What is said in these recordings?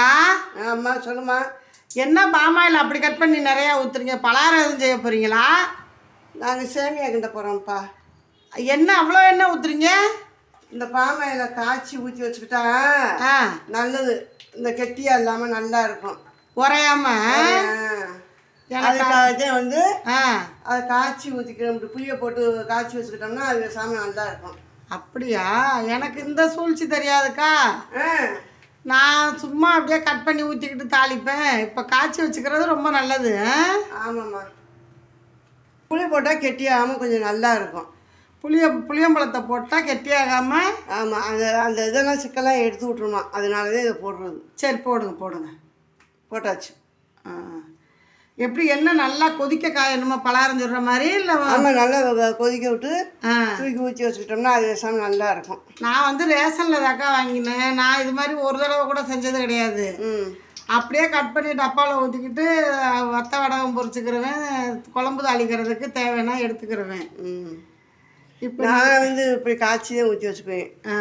அக்கா. ஆமா சொல்லுமா. என்ன பாமாயில் அப்படி கட் பண்ணி நிறையா ஊற்றுறீங்க பலகாரம் எதுவும் செய்ய போகிறீங்களா நாங்கள் சேமியா கிண்ட போகிறோம்ப்பா என்ன அவ்வளோ என்ன ஊற்றுறீங்க இந்த பாமையில காய்ச்சி ஊற்றி வச்சுக்கிட்டா ஆ. நல்லது. இந்த கெட்டியா இல்லாமல் நல்லா இருக்கும். உரையாம. அதுக்காக வந்து ஆ. அதை காய்ச்சி ஊற்றிக்கிறோம் புளியை போட்டு காய்ச்சி வச்சுக்கிட்டோம்னா அது சாமி நல்லா இருக்கும். அப்படியா? எனக்கு இந்த சூழ்ச்சி தெரியாதுக்கா. ஆ. நான் சும்மா அப்படியே கட் பண்ணி ஊற்றிக்கிட்டு தாளிப்பேன். இப்போ காய்ச்சி வச்சுக்கிறது ரொம்ப நல்லது? ஆமாம்மா. புளி போட்டால் கெட்டியாகாமல் கொஞ்சம் நல்லா இருக்கும். புளிய புளியம்பழத்தை போட்டால் கெட்டியாகாமல் ஆமாம் அந்த அந்த இதெல்லாம் சிக்கெல்லாம் எடுத்து விட்ருமா அதனால தான் இதை போடுறது. சரி போடுங்க போடுங்க. போட்டாச்சு. ஆ. எப்படி என்ன நல்லா கொதிக்க காயணுமா பலகாரம் சொல்கிற மாதிரி இல்லை ஆமாம் நல்லா கொதிக்க விட்டு தூக்கி ஊற்றி வச்சுக்கிட்டோம்னா அது சாமி நல்லா இருக்கும் நான் வந்து ரேஷனில் தாக்கா வாங்கினேன். நான் இது மாதிரி ஒரு தடவை கூட செஞ்சது கிடையாது. ம். அப்படியே கட் பண்ணி டப்பாவில் ஊற்றிக்கிட்டு வத்த வடகம் பொரிச்சுக்கிறவன் குழம்பு தாளிக்கிறதுக்கு தேவைன்னா எடுத்துக்கிறவன். ம். இப்போ நான் வந்து இப்படி காய்ச்சி தான் ஊற்றி வச்சுக்குவேன். ஆ.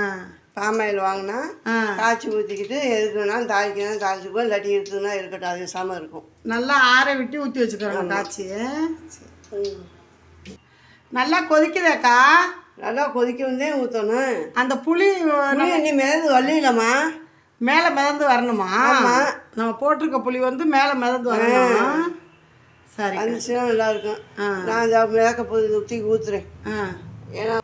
பாமாயில் வாங்கினா ஆ. காய்ச்சி ஊற்றிக்கிட்டு எதுக்கு வேணாலும் தாளிக்கணும் தாளிச்சுக்குவோம் இல்லாட்டி இருக்குதுன்னா இருக்கட்டும் அது சாம இருக்கும். நல்லா ஆற விட்டு ஊற்றி வச்சுக்கிறோம் காய்ச்சி நல்லா கொதிக்குதாக்கா நல்லா கொதிக்க வந்தே ஊற்றணும் அந்த புளி நீ மிதந்து வரலம்மா மேலே மிதந்து வரணுமா? நம்ம போட்டிருக்க புளி வந்து மேலே மிதந்து வரணும். சரி வந்துச்சுன்னா நல்லா இருக்கும். ஆ. நான் மிதக்க போது ஊற்றி ஊற்றுறேன் ஏன்னா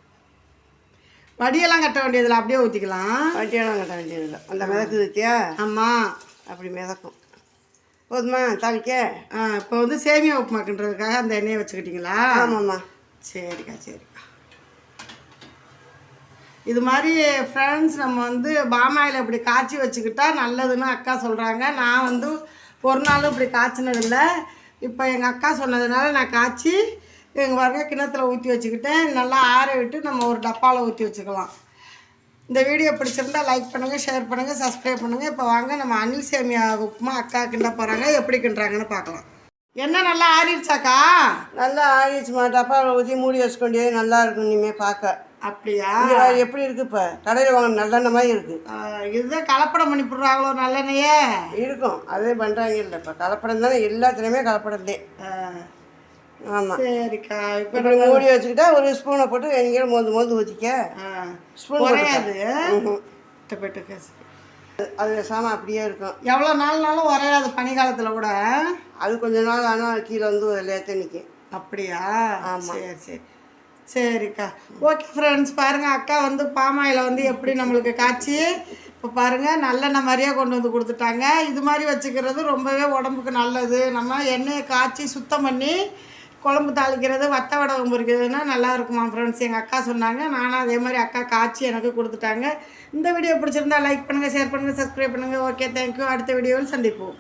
வடியெல்லாம் கட்ட வேண்டியதில்லை அப்படியே ஊற்றிக்கலாம் வட்டியெல்லாம் கட்ட வேண்டியதில்லை. அந்த மிதக்கு ஊற்றியா ஆமாம் அப்படி மிதக்கும். போதுமா தாளிக்க? ஆ இப்போ வந்து சேமியா உப்புமாக்குன்றதுக்காக அந்த எண்ணெயை வச்சுக்கிட்டீங்களா? ஆமாம்மா. சரிக்கா சரிக்கா இது மாதிரி ஃப்ரெண்ட்ஸ் நம்ம வந்து பாமாயில் இப்படி காய்ச்சி வச்சுக்கிட்டா நல்லதுன்னு அக்கா சொல்கிறாங்க நான் வந்து ஒரு நாளும் இப்படி காய்ச்சினதில்லை. இப்போ எங்கள் அக்கா சொன்னதுனால நான் காய்ச்சி எங்கள் பாருங்க கிணத்துல ஊற்றி வச்சுக்கிட்டேன். நல்லா ஆற விட்டு நம்ம ஒரு டப்பாவில் ஊற்றி வச்சுக்கலாம். இந்த வீடியோ பிடிச்சிருந்தா லைக் பண்ணுங்கள் ஷேர் பண்ணுங்கள் சப்ஸ்கிரைப் பண்ணுங்கள் இப்போ வாங்க நம்ம அனில் சேமியா உப்புமா அக்கா கிண்ட போகிறாங்க எப்படி கிண்டுறாங்கன்னு பார்க்கலாம். என்ன நல்லா ஆறிடுச்சாக்கா நல்லா ஆடிச்சுமா டப்பாவில் ஊற்றி மூடி வச்சுக்கொண்டே நல்லா இருக்கும் இனிமேல் பார்க்க. அப்படியா? இங்க எப்படி இருக்கு இப்போ? கடையில் வாங்க நல்லெண்ணெய் மாதிரி இருக்கு. ஆ, இதுதான் கலப்படம் பண்ணி போடுறாங்களோ நல்லெண்ணெயே? இருக்கும். அதே பண்ணுறாங்க இல்லை. இப்போ கலப்படம் தானே எல்லாத்துலேயுமே கலப்படம் தான் ஆமாம் சரிக்கா இப்போ இப்படி மூடி வச்சுக்கிட்டா ஒரு ஸ்பூனை போட்டு எங்கேயும் மோந்து மோந்து ஊற்றிக்க ஸ்பூன் ம்ஹும். டொமேட்டோ அது சாமான் அப்படியே இருக்கும். எவ்வளோ நாள்னாலும் உரையாது பனிக்காலத்தில் கூட? அது கொஞ்ச நாள் ஆனால் கீழே வந்து லேத்த நிற்கும் அப்படியா? சரி சரி. சரிக்கா. ஓகே ஃப்ரெண்ட்ஸ் பாருங்கள் அக்கா வந்து பாமாயில் வந்து எப்படி நம்மளுக்கு காய்ச்சி இப்போ பாருங்கள் நல்லெண்ணெய் மாதிரியே கொண்டு வந்து கொடுத்துட்டாங்க. இது மாதிரி வச்சுக்கிறது ரொம்பவே உடம்புக்கு நல்லது. நம்ம எண்ணெயை காய்ச்சி சுத்தம் பண்ணி குழம்பு தாளிக்கிறது வத்த வடகம் பொரிக்கிறதுனா நல்லா இருக்குமா ஃப்ரெண்ட்ஸ் எங்கள் அக்கா சொன்னாங்க. நானும் அதே மாதிரி அக்கா காய்ச்சி எனக்கு கொடுத்துட்டாங்க. இந்த வீடியோ பிடிச்சிருந்தா லைக் பண்ணுங்கள் ஷேர் பண்ணுங்கள் சப்ஸ்கிரைப் பண்ணுங்கள் ஓகே தேங்க்யூ அடுத்த வீடியோவில் சந்திப்போம்.